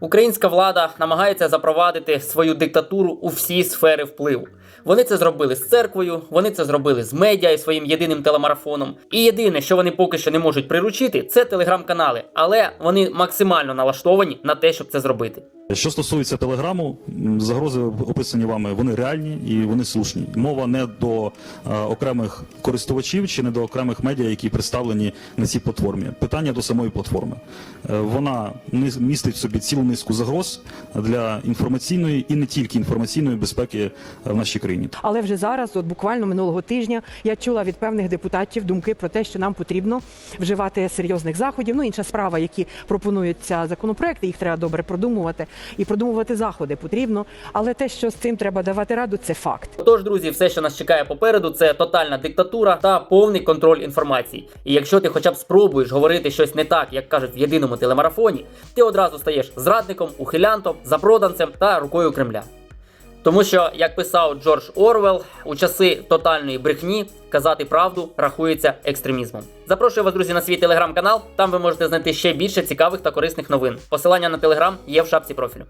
Українська влада намагається запровадити свою диктатуру у всі сфери впливу. Вони це зробили з церквою, вони це зробили з медіа і своїм єдиним телемарафоном. І єдине, що вони поки що не можуть приручити, це телеграм-канали, але вони максимально налаштовані на те, щоб це зробити. Що стосується телеграму, загрози описані вами, вони реальні і вони слушні. Мова не до е, окремих користувачів чи не до окремих медіа, які представлені на цій платформі. Питання до самої платформи. Е, вона містить в собі цілу низку загроз для інформаційної і не тільки інформаційної безпеки е, в нашій країні. Але вже зараз, от буквально минулого тижня, я чула від певних депутатів думки про те, що нам потрібно вживати серйозних заходів. Ну інша справа, які пропонуються законопроекти, їх треба добре продумувати і продумувати заходи потрібно. Але те, що з цим треба давати раду, це факт. Тож, друзі, все, що нас чекає попереду, це тотальна диктатура та повний контроль інформації. І якщо ти хоча б спробуєш говорити щось не так, як кажуть в єдиному телемарафоні, ти одразу стаєш зрадником, ухилянтом, запроданцем та рукою Кремля. Тому що, як писав Джордж Орвел, у часи тотальної брехні казати правду рахується екстремізмом. Запрошую вас, друзі, на свій телеграм-канал. Там ви можете знайти ще більше цікавих та корисних новин. Посилання на телеграм є в шапці профілю.